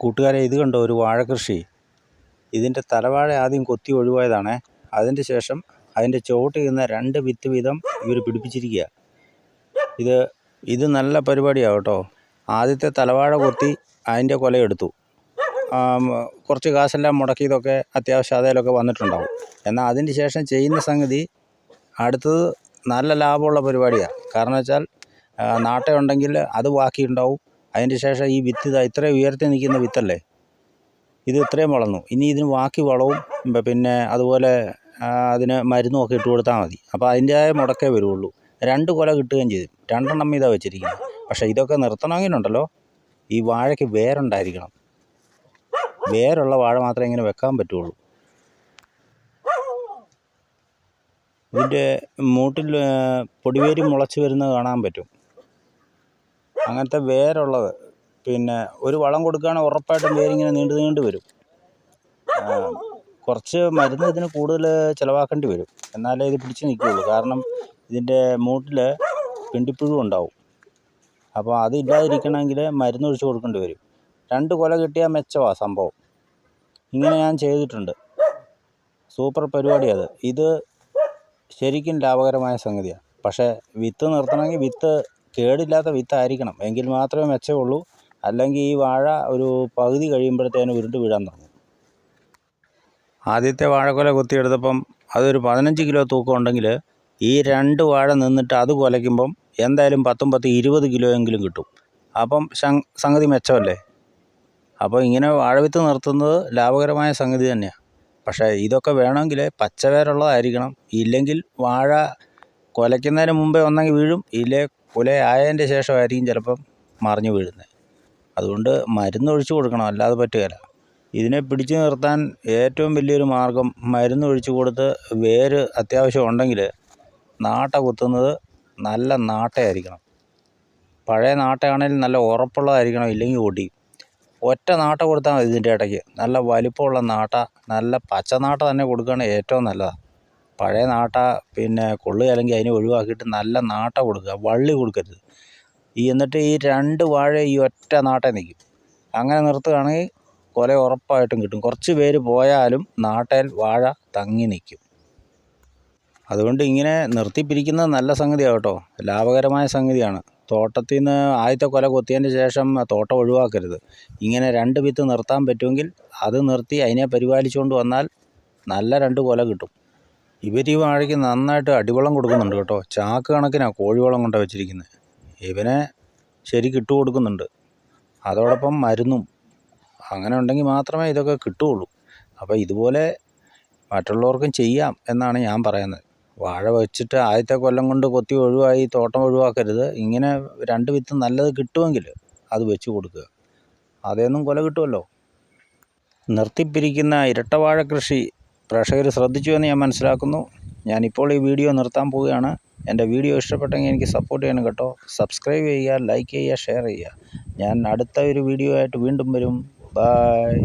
കൂട്ടുകാരെ ഇത് കണ്ടോ ഒരു വാഴ കൃഷി. ഇതിന്റെ തലവാഴ ആദ്യം കൊത്തി ഒഴിവായതാണേ. അതിന്റെ ശേഷം അതിന്റെ ചുവട്ടിൽ നിന്ന് രണ്ട് വിത്ത് വീതം ഇവർ പിടിപ്പിച്ചിരിക്കുക ഇത് ഇത് നല്ല പരിപാടിയാണ് കേട്ടോ. ആദ്യത്തെ തലവാഴ കൊത്തി അതിന്റെ കൊലയെടുത്തു. കുറച്ച് കാശെല്ലാം മുടക്കിയതൊക്കെ അത്യാവശ്യം അതേലൊക്കെ വന്നിട്ടുണ്ടാവും. എന്നാൽ അതിന് ശേഷം ചെയ്യുന്ന സംഗതി അടുത്തത് നല്ല ലാഭമുള്ള പരിപാടിയാണ് കാരണം വെച്ചാൽ നാട്ടയുണ്ടെങ്കിൽ അത് ബാക്കിയുണ്ടാവും. അതിന്റെ ശേഷം ഈ വിത്ത് ഇതാ ഇത്രയും ഉയർത്തി നിൽക്കുന്ന വിത്തല്ലേ? ഇത് ഇത്രയും വളർന്നു. ഇനി ഇതിന് ബാക്കി വളവും പിന്നെ അതുപോലെ അതിന് മരുന്നും ഒക്കെ ഇട്ട് കൊടുത്താൽ മതി. അപ്പോൾ അതിന്റേതായ മുടക്കേ വരുള്ളൂ. രണ്ട് കൊല കിട്ടുകയും ചെയ്തു രണ്ടെണ്ണം ഇതാ വെച്ചിരിക്കുന്നത് പക്ഷേ ഇതൊക്കെ നിർത്തണമെങ്കിലുണ്ടല്ലോ ഈ വാഴയ്ക്ക് വേരുണ്ടായിരിക്കണം. വേരുള്ള വാഴ മാത്രമേ ഇങ്ങനെ വെക്കാൻ പറ്റുള്ളൂ. ഇതിന്റെ മൂട്ടിൽ പൊടിവേര് മുളച്ച് വരുന്നത് കാണാൻ പറ്റും. അങ്ങനത്തെ വേരുള്ളത്. പിന്നെ ഒരു വളം കൊടുക്കുകയാണെങ്കിൽ ഉറപ്പായിട്ടും വേരിങ്ങനെ നീണ്ടു നീണ്ടു വരും. കുറച്ച് മരുന്ന് ഇതിന് കൂടുതൽ ചിലവാക്കേണ്ടി വരും. എന്നാലേ ഇത് പിടിച്ച് നിൽക്കുകയുള്ളൂ കാരണം ഇതിന്റെ മൂട്ടിൽ പിണ്ടിപ്പുഴു ഉണ്ടാവും. അപ്പോൾ അത് അതില്ലാതിരിക്കണമെങ്കിൽ മരുന്ന് ഒഴിച്ച് കൊടുക്കേണ്ടി വരും. രണ്ട് കൊല കിട്ടിയാൽ മെച്ചമാണ് സംഭവം. ഇങ്ങനെ ഞാൻ ചെയ്തിട്ടുണ്ട്. സൂപ്പർ പരിപാടി അത്. ഇത് ശരിക്കും ലാഭകരമായ സംഗതിയാണ് പക്ഷേ വിത്ത് നിർത്തണമെങ്കിൽ വിത്ത് കേടില്ലാത്ത വിത്തായിരിക്കണം. എങ്കിൽ മാത്രമേ മെച്ചമുള്ളൂ. അല്ലെങ്കിൽ ഈ വാഴ ഒരു പകുതി കഴിയുമ്പോഴത്തേനും ഉരുണ്ട് വീഴാൻ തുടങ്ങും. ആദ്യത്തെ വാഴക്കൊല കുത്തിയെടുത്തപ്പം അതൊരു പതിനഞ്ച് കിലോ തൂക്കം ഉണ്ടെങ്കിൽ ഈ രണ്ട് വാഴ നിന്നിട്ട് അത് കൊലയ്ക്കുമ്പം എന്തായാലും പത്തും പത്ത് ഇരുപത് കിലോ എങ്കിലും കിട്ടും. അപ്പം സംഗതി മെച്ചമല്ലേ? അപ്പോൾ ഇങ്ങനെ വാഴവിത്ത് നിർത്തുന്നത് ലാഭകരമായ സംഗതി തന്നെയാണ് പക്ഷേ ഇതൊക്കെ വേണമെങ്കിൽ പച്ചവേരുള്ളതായിരിക്കണം. ഇല്ലെങ്കിൽ വാഴ കുലയ്ക്കുന്നതിന് മുമ്പേ ഒന്നെങ്കിൽ വീഴും. ഇല്ലേ കുലയായതിന്റെ ശേഷമായിരിക്കും ചിലപ്പം മറിഞ്ഞു വീഴുന്നത്. അതുകൊണ്ട് മരുന്ന് ഒഴിച്ചു കൊടുക്കണം. അല്ലാതെ പറ്റുകയില്ല ഇതിനെ പിടിച്ചു നിർത്താൻ ഏറ്റവും വലിയൊരു മാർഗം മരുന്ന് ഒഴിച്ചു കൊടുത്ത് വേര് അത്യാവശ്യം ഉണ്ടെങ്കിൽ നാട്ട കുത്തുന്നത് നല്ല നാട്ടയായിരിക്കണം. പഴയ നാട്ടയാണെങ്കിൽ നല്ല ഉറപ്പുള്ളതായിരിക്കണം. ഇല്ലെങ്കിൽ ഒടിയും ഒറ്റ നാട്ട കൊടുത്താൽ മതി ഇതിന്റെ ഇടയ്ക്ക്. നല്ല വലിപ്പമുള്ള നാട്ട നല്ല പച്ച നാട്ട തന്നെ കൊടുക്കുകയാണെങ്കിൽ ഏറ്റവും നല്ലതാണ് പഴയ നാട്ട പിന്നെ കൊള്ളുകയല്ലെങ്കിൽ അതിനെ ഒഴിവാക്കിയിട്ട് നല്ല നാട്ട കൊടുക്കുക വള്ളി കൊടുക്കരുത്. ഈ എന്നിട്ട് ഈ രണ്ട് വാഴ ഈ ഒറ്റ നാട്ടേ നിൽക്കും അങ്ങനെ നിർത്തുകയാണെങ്കിൽ കൊല ഉറപ്പായിട്ടും കിട്ടും. കുറച്ച് പേര് പോയാലും നാട്ടയിൽ വാഴ തങ്ങി നിൽക്കും അതുകൊണ്ട് ഇങ്ങനെ നിർത്തിപ്പിരിക്കുന്നത് നല്ല സംഗതിയാണ് കേട്ടോ. ലാഭകരമായ സംഗതിയാണ്. തോട്ടത്തിൽ നിന്ന് ആദ്യത്തെ കൊല കൊത്തിയതിന് ശേഷം തോട്ടം ഒഴിവാക്കരുത്. ഇങ്ങനെ രണ്ട് വിത്ത് നിർത്താൻ പറ്റുമെങ്കിൽ അത് നിർത്തി അതിനെ പരിപാലിച്ചുകൊണ്ട് വന്നാൽ നല്ല രണ്ട് കൊല കിട്ടും. ഇവർ ഈ വാഴയ്ക്ക് നന്നായിട്ട് അടിവളം കൊടുക്കുന്നുണ്ട് കേട്ടോ. ചാക്ക് കണക്കിനാണ് കോഴിവളം കൊണ്ടാണ് വെച്ചിരിക്കുന്നത് ഇവനെ ശരിക്ക് ഇട്ട് കൊടുക്കുന്നുണ്ട്. അതോടൊപ്പം മരുന്നും അങ്ങനെ ഉണ്ടെങ്കിൽ മാത്രമേ ഇതൊക്കെ കിട്ടുകയുള്ളൂ അപ്പോൾ ഇതുപോലെ മറ്റുള്ളവർക്കും ചെയ്യാം എന്നാണ് ഞാൻ പറയുന്നത്. വാഴ വെച്ചിട്ട് ആദ്യത്തെ കൊല്ലം കൊണ്ട് കൊത്തി ഒഴിവായി തോട്ടം ഒഴിവാക്കരുത്. ഇങ്ങനെ രണ്ട് വിത്ത് നല്ലത് കിട്ടുമെങ്കിൽ അത് വെച്ച് കൊടുക്കുക. അതേന്നും കൊല കിട്ടുമല്ലോ നിർത്തിപ്പിരിക്കുന്ന ഇരട്ടവാഴ കൃഷി പ്രേക്ഷകർ ശ്രദ്ധിച്ചു എന്ന് ഞാൻ മനസ്സിലാക്കുന്നു. ഞാനിപ്പോൾ ഈ വീഡിയോ നിർത്താൻ പോവുകയാണ്. എന്റെ വീഡിയോ ഇഷ്ടപ്പെട്ടെങ്കിൽ എനിക്ക് സപ്പോർട്ട് ചെയ്യണം കേട്ടോ. സബ്സ്ക്രൈബ് ചെയ്യുക ലൈക്ക് ചെയ്യുക ഷെയർ ചെയ്യുക. ഞാൻ അടുത്ത ഒരു വീഡിയോ ആയിട്ട് വീണ്ടും വരും. ബായ്